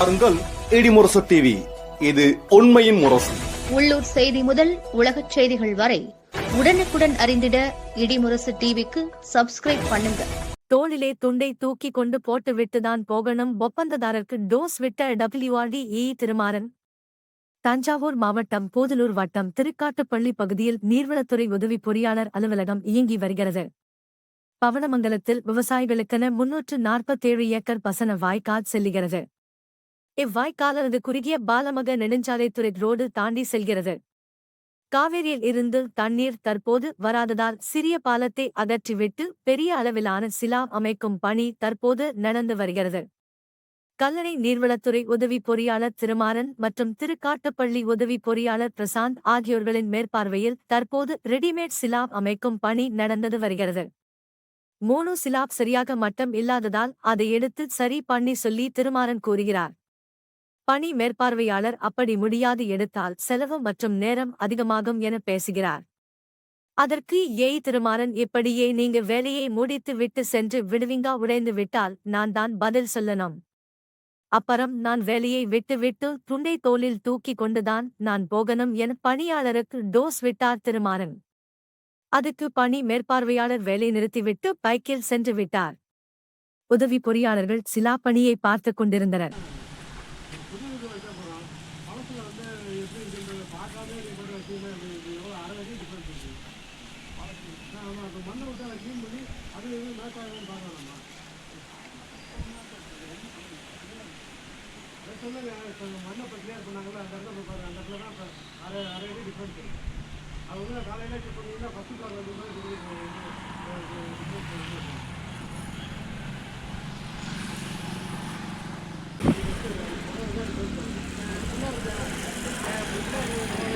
பாருங்கள் இடிமுரசு டிவி இது உண்மையின் முரசு. உள்ளூர் செய்தி முதல் உலகச் செய்திகள் வரை உடனுக்குடன் அறிந்திட இடிமுரசு டிவிக்கு சப்ஸ்கிரைப் பண்ணுங்க. தோளிலே துண்டை தூக்கி கொண்டு போட்டுவிட்டுதான் போகணும். ஒப்பந்ததாரருக்கு டோஸ் விட்ட டபிள்யூஆர்டி இ திருமாறன். தஞ்சாவூர் மாவட்டம் போதலூர் வட்டம் திருக்காட்டுப்பள்ளி பகுதியில் நீர்வளத்துறை உதவி பொறியாளர் அலுவலகம் இயங்கி வருகிறது. பவனமங்கலத்தில் விவசாயிகளுக்கென முன்னூற்று நாற்பத்தேழு ஏக்கர் பசன வாய்க்கால் செல்லுகிறது. இவ்வாய்க்காலனது குறுகிய பாலமக நெடுஞ்சாலைத்துறை ரோடு தாண்டி செல்கிறது. காவேரியில் இருந்து தண்ணீர் தற்போது வராததால் சிறிய பாலத்தை அகற்றிவிட்டு பெரிய அளவிலான சிலா அமைக்கும் பணி தற்போது நடந்து வருகிறது. கல்லணை நீர்வளத்துறை உதவி பொறியாளர் திருமாறன் மற்றும் திருக்காட்டுப்பள்ளி உதவி பொறியாளர் பிரசாந்த் ஆகியோர்களின் மேற்பார்வையில் தற்போது ரெடிமேட் சிலாப் அமைக்கும் பணி நடந்தது வருகிறது. மூணு சிலாப் சரியாக மட்டம் இல்லாததால் அதை எடுத்து சரி பண்ணி சொல்லி திருமாறன் கூறுகிறார். பணி மேற்பார்வையாளர் அப்படி முடியாது எடுத்தால் செலவு மற்றும் நேரம் அதிகமாகும் என பேசுகிறார். அதற்கு ஏய் திருமாறன் இப்படியே நீங்க வேலையை முடித்து விட்டு சென்று விடுவிங்கா? உடைந்து விட்டால் நான் தான் பதில் சொல்லணும். அப்புறம் நான் வேலையை விட்டு விட்டு துண்டை தோளில் தூக்கி கொண்டுதான் நான் போகணும் என பணியாளருக்கு டோஸ் விட்டார் திருமாறன். அதுக்கு பணி மேற்பார்வையாளர் வேலை நிறுத்திவிட்டு பைக்கில் சென்று விட்டார். உதவி பொறியாளர்கள் சிலா பணியை பார்த்துக் கொண்டிருந்தனர். இருக்குன்றது பார்க்காம போட்டு எவ்வளோ அரை அடி டிஃப்ரெண்ட் இருக்குது ஆமாம் இப்போ மண்ணை விட்டு அதை க்ளீன் பண்ணி அது எதுவும் பார்க்கணும் நம்ம சொன்னது இப்போ மண்ணை இப்போ கிளியர் அந்த இடத்துல போய் அந்த இடத்துல தான் இப்போ அரை அரை அடி டிஃப்ரெண்ட் இருக்குது வந்து காலையில் செக் ஃபஸ்ட்டு கால் வந்து Thank you.